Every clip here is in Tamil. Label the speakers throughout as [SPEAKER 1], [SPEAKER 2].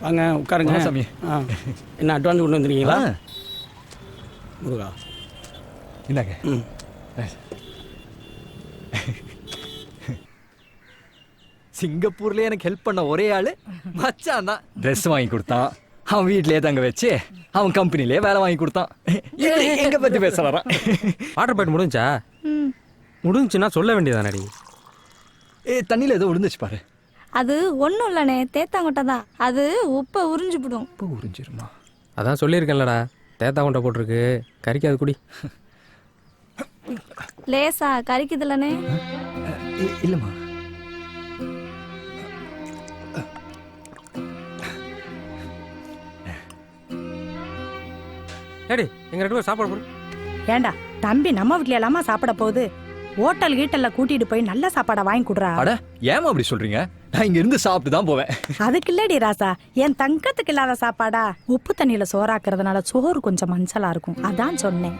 [SPEAKER 1] வாங்க உட்காருங்க.
[SPEAKER 2] சாமி.
[SPEAKER 1] ஆ. என்ன அட்வான்ஸ் கொண்டு வந்துருக்கீங்களா? முருகா.
[SPEAKER 2] இந்தாங்க.
[SPEAKER 1] ம்.
[SPEAKER 2] சிங்கப்பூர்ல எனக்கு ஹெல்ப் பண்ண ஒரே ஆளு மச்சான் தான். ட்ரெஸ் வாங்கி கொடுத்தான். அவன் வீட்லயே தங்க வச்சு அவன் கம்பெனிலே வேலை வாங்கி கொடுத்தான். எங்க- எங்க பத்தி பேச வரான்
[SPEAKER 3] வாட்டர் பாயிண்ட் முடிஞ்சா
[SPEAKER 4] ம்.
[SPEAKER 3] முடிஞ்சுன்னா சொல்ல வேண்டியதானடி
[SPEAKER 2] ஏ தண்ணியில ஏதோ விழுந்துச்சு பாரு.
[SPEAKER 4] அது ஒன்றும் இல்லைண்ணே தேத்தாங்கொட்டை தான் அது உப்பை உறிஞ்சிவிடும்
[SPEAKER 2] இப்போ உறிஞ்சிருமா?
[SPEAKER 3] அதான் சொல்லியிருக்கேன்லடா. தேத்தா கொண்டை போட்டிருக்கு. கறிக்காது குடி.
[SPEAKER 4] லேசா கறிக்குதுல்லண்ணே.
[SPEAKER 2] இ- இல்லம்மா.
[SPEAKER 3] ஏடி எங்க ரெண்டு பேரும் சாப்பாடு போடு.
[SPEAKER 5] ஏண்டா தம்பி நம்ம வீட்ல எல்லாமா சாப்பிட போகுது. ஹோட்டல் கீட்டல்ல கூட்டிட்டு போய் நல்ல சாப்பாடை வாங்கி கொடுறா.
[SPEAKER 2] அட ஏமா அப்படி சொல்றீங்க? நான் இங்க இருந்து சாப்பிட்டு தான் போவேன்.
[SPEAKER 5] அதுக்கு இல்லடி ராசா என் தங்கத்துக்கு இல்லாத சாப்பாடா? உப்பு தண்ணியில சோறாக்குறதுனால சோறு கொஞ்சம் மஞ்சளா இருக்கும். அதான் சொன்னேன்.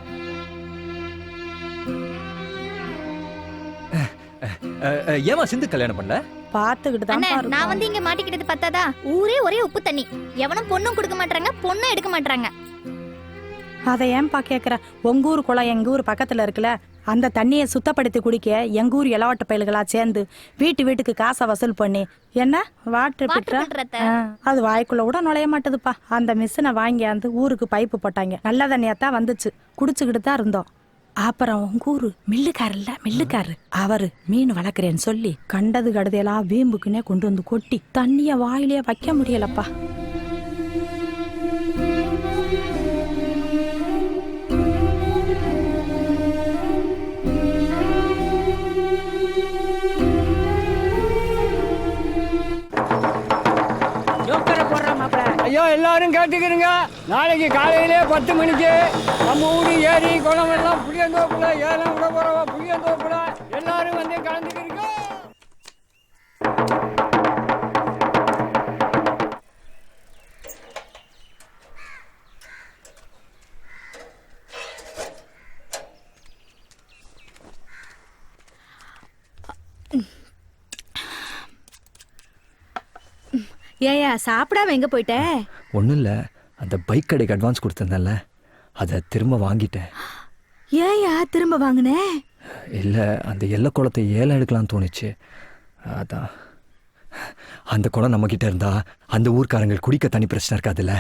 [SPEAKER 2] ஏம்மா சிந்து கல்யாணம் பண்ணல?
[SPEAKER 5] பாத்துக்கிட்டு
[SPEAKER 6] அண்ணே
[SPEAKER 5] தான்
[SPEAKER 6] நான் வந்து இங்க மாட்டிக்கிட்டது பத்தாதா? ஊரே ஒரே உப்பு தண்ணி. எவனும் பொண்ணும் கொடுக்க மாட்டாங்க பொண்ணும் எடுக்க மாட்டாங்க
[SPEAKER 5] அதை ஏன்பா கேக்குற? உங்க ஊர் குளம் எங்க ஊர் பக்கத்துல இருக்குல்ல அந்த தண்ணியை சுத்தப்படுத்தி குடிக்க எங்க ஊர் இளவாட்டு பயல்களா சேர்ந்து வீட்டு வீட்டுக்கு காசை வசூல் பண்ணி என்ன வாட்டர் அது வாய்க்குள்ள கூட நுழைய மாட்டேதுப்பா. அந்த மிஷினை வாங்கியாந்து ஊருக்கு பைப்பு போட்டாங்க. நல்ல தண்ணியாத்தான் வந்துச்சு. குடிச்சுக்கிட்டு தான் இருந்தோம். அப்புறம் உங்க ஊரு மில்லுக்காரு இல்ல மில்லுக்காரு அவரு மீன் வளர்க்குறேன்னு சொல்லி கண்டது கடுதையெல்லாம் வீம்புக்குன்னே கொண்டு வந்து கொட்டி தண்ணிய வாயிலே வைக்க முடியலப்பா.
[SPEAKER 1] கொஞ்சம் எல்லாரும் கேட்டுக்கிறங்க நாளைக்கு காலையிலே பத்து மணிக்கு நம்ம ஊர் ஏரி குளம் எல்லாம் புளியந்தோப்புல ஏலம் விட போறவா புளியந்தோப்புல எல்லாரும் வந்து கலந்துக்கிறீங்க
[SPEAKER 6] ஏயா சாப்பிடாம எங்க போயிட்ட?
[SPEAKER 2] ஒன்றும் இல்லை அந்த பைக் கடைக்கு அட்வான்ஸ் கொடுத்துருந்தேன்ல. அதை திரும்ப வாங்கிட்டேன்.
[SPEAKER 6] ஏயா திரும்ப வாங்குனே?
[SPEAKER 2] இல்லை அந்த எல்லை குளத்தை ஏலம் எடுக்கலாம்னு தோணுச்சு. அதான். அந்த குளம் நம்மக்கிட்ட இருந்தா அந்த ஊர்க்காரங்க குடிக்க தண்ணி பிரச்சனை இருக்காதுல்ல.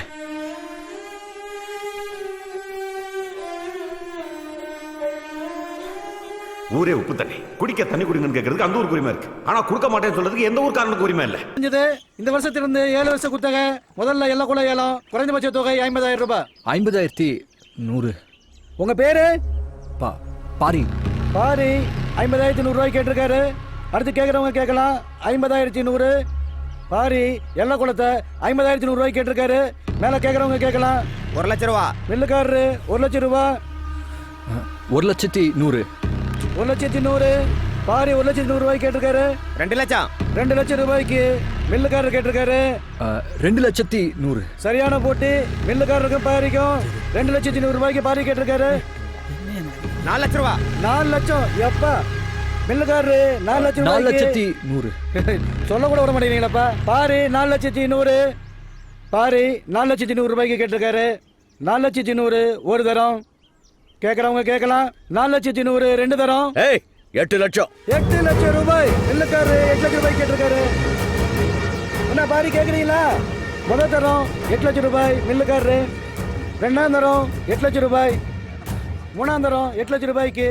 [SPEAKER 7] ஊரே உப்பு தண்ணி. குடிக்க தண்ணி குடிங்கன்னு கேட்கறதுக்கு அந்த ஊருக்கு உரிமை இருக்கு. ஆனா கொடுக்க மாட்டேன்னு சொல்றதுக்கு எந்த ஊர்க்காரனுக்கு உரிமை இல்லை.
[SPEAKER 8] முடிஞ்சது இந்த வருஷத்திலிருந்து ஏழு வருஷம் குத்தகை முதல்ல எல்லாம் கூட ஏலம் குறைந்தபட்ச தொகை ஐம்பதாயிரம் ரூபாய்.
[SPEAKER 2] ஐம்பதாயிரத்தி நூறு.
[SPEAKER 8] உங்க பேரு?
[SPEAKER 2] பா பாரி.
[SPEAKER 8] பாரி ஐம்பதாயிரத்தி நூறு ரூபாய் கேட்டிருக்காரு. அடுத்து கேட்கறவங்க கேட்கலாம். ஐம்பதாயிரத்தி நூறு. பாரி எல்ல குளத்தை ஐம்பதாயிரத்தி நூறு ரூபாய் கேட்டிருக்காரு. மேல கேட்கறவங்க கேட்கலாம்.
[SPEAKER 9] ஒரு லட்ச ரூபா.
[SPEAKER 8] மில்லுக்காரரு ஒரு லட்சம் ரூபாய்
[SPEAKER 2] ஒரு லட்சத்தி நூறு.
[SPEAKER 8] ஒரு லட்சத்தி நூறு. பாரி ஒரு லட்சத்தி நூறு ரூபாய் கேட்டிருக்காரு.
[SPEAKER 9] ரெண்டு லட்சம்.
[SPEAKER 8] ரெண்டு லட்சம் ரூபாய்க்கு மில்லுக்காரர் கேட்டிருக்காரு.
[SPEAKER 2] ரெண்டு லட்சத்தி நூறு.
[SPEAKER 8] சரியான போட்டி. மில்லுக்காரருக்கும் பாரிக்கும் ரெண்டு லட்சத்தி நூறு ரூபாய்க்கு பாரி கேட்டிருக்காரு.
[SPEAKER 9] நாலு லட்ச ரூபா.
[SPEAKER 8] நாலு லட்சம். எப்பா? மில்லுக்காரரு நாலு லட்சம்
[SPEAKER 2] நாலு லட்சத்தி நூறு.
[SPEAKER 8] சொல்ல கூட விட மாட்டேங்கிறீங்களப்பா? பாரி நாலு லட்சத்தி நூறு. பாரி நாலு லட்சத்தி நூறு ரூபாய்க்கு கேட்டிருக்காரு. நாலு லட்சத்தி நூறு ஒரு தரம். கேட்குறவங்க கேட்கலாம் நாலு லட்சத்தி நூறு ரெண்டு தரம்.
[SPEAKER 9] ஏய் எட்டு லட்சம்.
[SPEAKER 8] எட்டு லட்சம் ரூபாய். மில்லுக்காரரு எட்டு லட்சம் ரூபாய் கேட்டிருக்காரு. என்ன பாரி கேட்குறீங்களா முதல் தரம் எட்டு லட்சம் ரூபாய். மில்லுக்காரரு ரெண்டாம் தரம் எட்டு லட்சம் ரூபாய். மூணாம் தரம் எட்டு லட்சம் ரூபாய்க்கு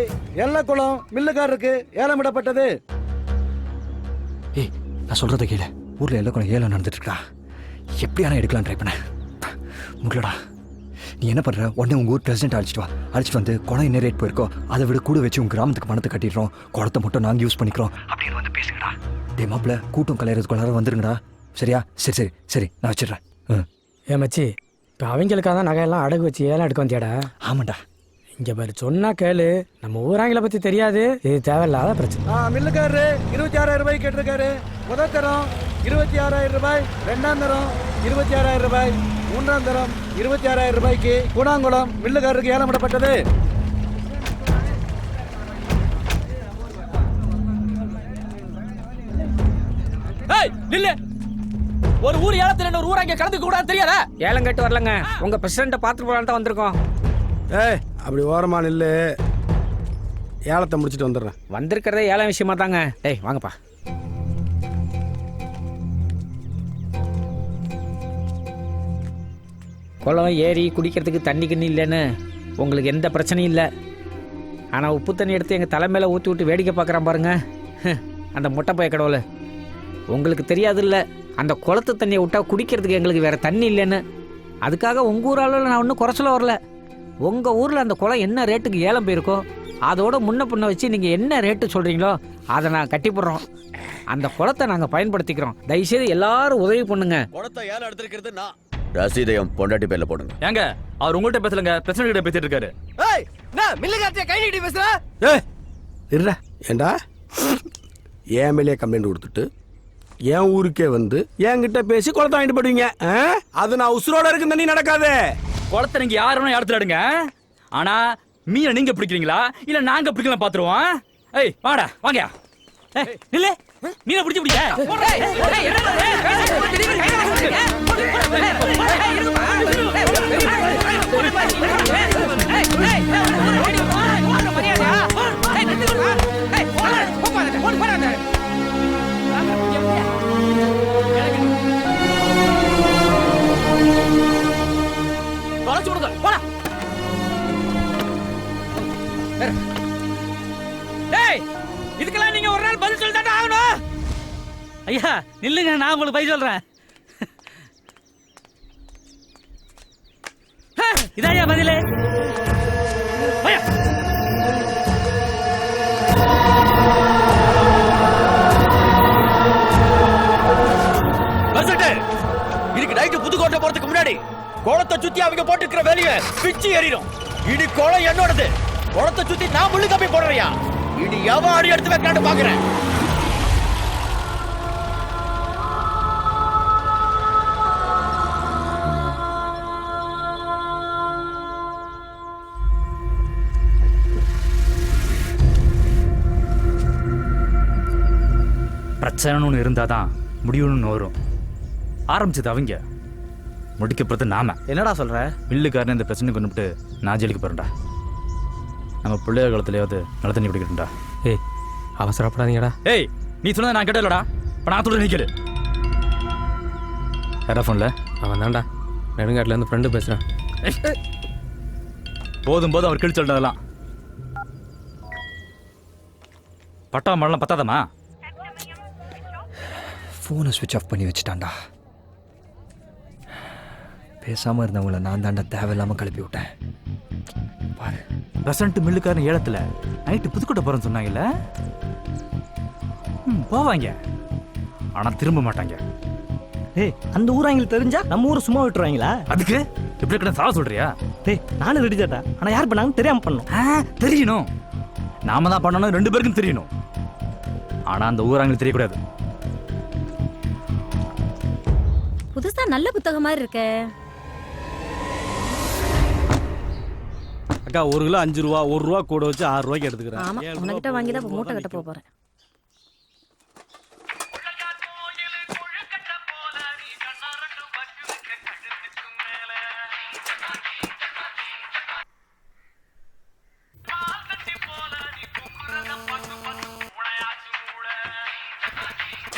[SPEAKER 8] எல்லா குளம் மில்லுக்காரருக்கு ஏலம் விடப்பட்டது
[SPEAKER 2] ஏய் நான் சொல்றத கேளு. ஊர்ல எல்லாம் குளம் ஏலம் நடந்துட்டு இருக்கா. எப்படியான எடுக்கலாம் ட்ரை பண்ண முடியலடா நீ என்ன பண்ற? உடனே உங்க ஊர் பிரசிடென்ட் அழைச்சிட்டு வா. அழைச்சிட்டு வந்து குளம் என்ன ரேட் போயிருக்கோ அதை விட கூட வச்சு உங்க கிராமத்துக்கு பணத்தை கட்டிடுறோம். குளத்தை மட்டும் நாங்க யூஸ் பண்ணிக்கிறோம். அப்படின்னு வந்து பேசுங்கடா. டே மாப்பிள கூட்டம் கலையறதுக்குள்ளார வந்துருங்கடா. சரியா? சரி சரி சரி நான் வச்சிடுறேன். ம்.
[SPEAKER 3] ஏ மச்சி இப்போ அவங்களுக்காக தான் நகையெல்லாம் அடகு வச்சு ஏலம் எடுக்க வந்தியாடா?
[SPEAKER 2] ஆமாண்டா.
[SPEAKER 3] இங்க பாரு சொன்னா கேளு. நம்ம ஊராங்களை பத்தி தெரியாது. இது தேவையில்லாத பிரச்சனை.
[SPEAKER 8] ஆ மில்லுக்காரரு இருபத்தி ஆறாயிரம் ரூபாய் கேட்டிருக்காரு. முதல் தரம் இருபத்தி ஆறாயிரம் ரூபாய் ரெண்டாம் தரம் இருபத்தி ஆறாயிரம் ரூபாய் மூன்றாம் தரம். இருபத்தி ஆறாயிரம் ரூபாய்க்கு கூடாங்குளம் மில்லுக்காரருக்கு ஏலம் விடப்பட்டது.
[SPEAKER 3] ஏய் நில்லு.
[SPEAKER 10] ஒரு ஊர் ஏலத்துல இன்னொரு ஊர் அங்க கலந்து கூட தெரியாதா?
[SPEAKER 3] ஏலம் கட்டு வரலங்க. உங்க பிரசிடண்ட்டை பார்த்துட்டு போலான்னு தான் வந்திருக்கோம்.
[SPEAKER 8] ஏய் அப்படி ஓரமா நில்லு. ஏலத்தை முடிச்சிட்டு வந்துடுறேன்.
[SPEAKER 3] வந்திருக்கிறதே ஏலம் விஷயமா தாங்க. டேய் வாங்கப்பா. குளம் ஏரி குடிக்கிறதுக்கு தண்ணி கிண்ணி இல்லைன்னு உங்களுக்கு எந்த பிரச்சனையும் இல்லை. ஆனால் உப்பு தண்ணி எடுத்து எங்கள் தலைமையில் ஊற்றி விட்டு வேடிக்கை பார்க்குறான் பாருங்க. அந்த முட்டைப்பய கடவுள். உங்களுக்கு தெரியாதுல்ல அந்த குளத்து தண்ணியை விட்டால் குடிக்கிறதுக்கு எங்களுக்கு வேறு தண்ணி இல்லைன்னு. அதுக்காக உங்கள் ஊர் அளவில் நான் ஒன்றும் குறைச்சல வரல. உங்கள் ஊரில் அந்த குளம் என்ன ரேட்டுக்கு ஏலம் போயிருக்கோ அதோட முன்ன பின்ன வச்சு நீங்கள் என்ன ரேட்டு சொல்கிறீங்களோ அதை நான் கட்டிப்படுறோம் அந்த குளத்தை நாங்கள் பயன்படுத்திக்கிறோம். தயவுசெய்து எல்லாரும் உதவி பண்ணுங்க.
[SPEAKER 9] குளத்தை ஏலம் எடுத்துருக்கிறது நான். ரசீதையும் பொண்டாட்டி பேர்ல போடுங்க.
[SPEAKER 10] ஏங்க அவர் உங்கள்கிட்ட பேசலங்க பிரச்சனை கிட்ட பேசிட்டு இருக்காரு.
[SPEAKER 9] ஏய் நான் மில்லுகார்த்திய கை நீட்டி பேசுற?
[SPEAKER 8] ஏய் இருடா. ஏண்டா? என் மேலேயே கம்ப்ளைண்ட் கொடுத்துட்டு என் ஊருக்கே வந்து என்கிட்ட பேசி குளத்தை வாங்கிட்டு போடுவீங்க ஆ? அது நான் உசுரோட இருக்கு தண்ணி நடக்காது.
[SPEAKER 10] குளத்தை நீங்க யாரு வேணா இடத்துல ஆனா மீனை நீங்க பிடிக்கிறீங்களா? இல்ல நாங்க பிடிக்கலாம் பாத்துருவோம் ஏய் வாடா வாங்க ஏய், நில்லு. மீனை பிடிச்சு பிடிக்க தொலைச்சு உங்களுக்கு பதில் சொல்றேன். இதாயா பதிலே?
[SPEAKER 9] இன்னைக்கு நைட்டு புதுக்கோட்டை போறதுக்கு முன்னாடி குளத்தை சுத்தி அவங்க போட்டுக்கிற வேலைய பிச்சு எறிடும் இடி குளம் என்னோடது? குளத்தை சுத்தி நான் முள்ளு கம்பி போடுறியா இடி எவன் அடி எடுத்து வைக்கலான்னு பாக்குறேன்
[SPEAKER 10] பிரச்சனைன்னு ஒன்று இருந்தால் தான் முடிவுன்னு வரும் ஆரம்பிச்சது அவங்க. முடிக்கப்படுறது நாம.
[SPEAKER 9] என்னடா சொல்ற?
[SPEAKER 10] மில்லுக்காரன் இந்த பிரச்சனை கொண்டுபிட்டு நான் ஜெயிலுக்கு போறேன்டா. நம்ம பிள்ளைய காலத்துலயாவது நல்ல தண்ணி குடிக்கட்டும்டா
[SPEAKER 3] ஏய் அவசரப்படாதீங்கடா.
[SPEAKER 10] ஏய் நீ சொன்னதை நான் கேட்டலடா இப்போ நான் சொல்றது நீ கேளு. யாரா ஃபோனில்
[SPEAKER 3] அவன் தான்டா நெடுங்காட்டிலேருந்து ஃப்ரெண்டு பேசுகிறேன்
[SPEAKER 10] போதும் போதும் அவர் கிழிச்சு சொல்றதெல்லாம் பட்டா மழலாம் பத்தாதம்மா?
[SPEAKER 2] ஃபோனை ஸ்விட்ச் ஆஃப் பண்ணி வச்சுட்டான்டா. பேசாமல் இருந்தவங்கள நான் தாண்டா தேவையில்லாமல் கிளப்பி விட்டேன். பாரு
[SPEAKER 10] பிரசன்ட் மில்லுக்காரன் ஏலத்தில் நைட்டு புதுக்கோட்டை போகிறேன்னு சொன்னாங்கல்ல? ம், போவாங்க. ஆனால் திரும்ப மாட்டாங்க.
[SPEAKER 11] ஏய் அந்த ஊராங்களுக்கு தெரிஞ்சா நம்ம ஊரை சும்மா விட்டுருவாங்களா?
[SPEAKER 10] அதுக்கு? எப்படி கிட்ட சாவ சொல்றியா?
[SPEAKER 11] டேய் நானும் ரெடி தாட்டா ஆனா யார் பண்ணாங்கன்னு தெரியாம பண்ணோம்
[SPEAKER 10] ஆ, தெரியணும். நாம தான் பண்ணணும் ரெண்டு பேருக்கும் தெரியணும். ஆனா அந்த ஊராங்களுக்கு தெரியக்கூடாது.
[SPEAKER 6] புதுசா நல்ல புத்தகம் மாதிரி இருக்கே.
[SPEAKER 11] அக்கா ஒரு கிலோ அஞ்சு ரூபா ஒரு ரூபா கூட வச்சு ஆறு ரூபாய்க்கு எடுத்துக்கிறேன்.
[SPEAKER 5] ஆமா
[SPEAKER 11] ஏழு
[SPEAKER 5] உனக்கிட்ட
[SPEAKER 11] ரூபா
[SPEAKER 5] வாங்கி தான் மூட்டை கட்ட போக. போறேன்.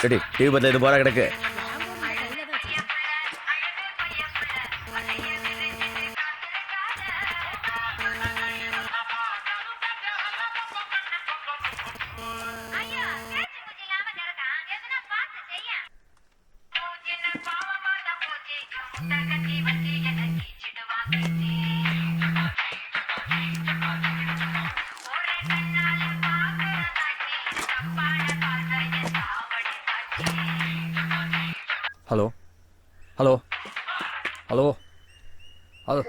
[SPEAKER 9] சரி டிவி பத்தில இது போற கிடக்கு.
[SPEAKER 2] ஹலோ ஹலோ ஹலோ ஹலோ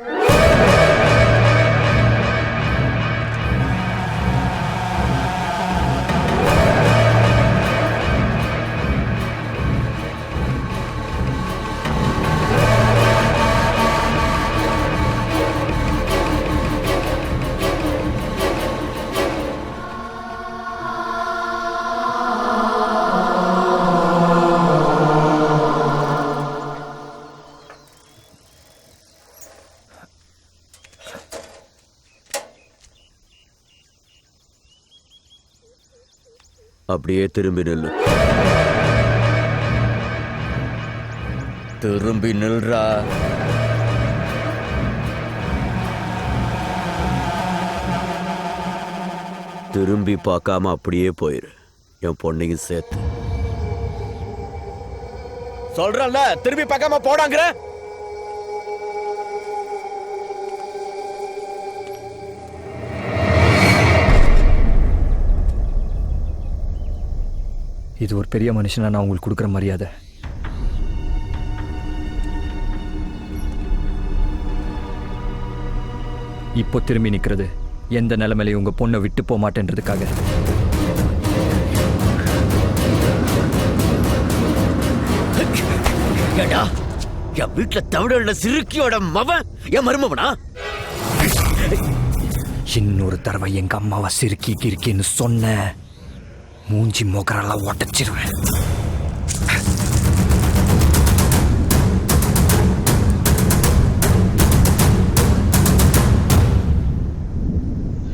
[SPEAKER 9] அப்படியே திரும்பி நில்லு. திரும்பி நில்றா. திரும்பி பார்க்காம அப்படியே போயிரு. என் பொண்ணையும் சேர்த்து. சொல்றல திரும்பி பார்க்காம போடாங்கிற?
[SPEAKER 2] இது ஒரு பெரிய மனுஷனா நான் உங்களுக்கு கொடுக்குற மரியாதை. இப்போ திரும்பி நிற்கிறது எந்த நிலைமையிலையும் உங்கள் பொண்ணை விட்டு போக மாட்டேன்றதுக்காக.
[SPEAKER 9] ஏடா என் வீட்டுல தமிழோட சிறுக்கியோட மவன் என் மருமவனா?
[SPEAKER 2] இன்னொரு தடவை எங்க அம்மாவை சிறுக்கி கிறுக்கின்னு சொன்ன. மூஞ்சி மோக்கரெல்லாம் உடச்சிருவேன்.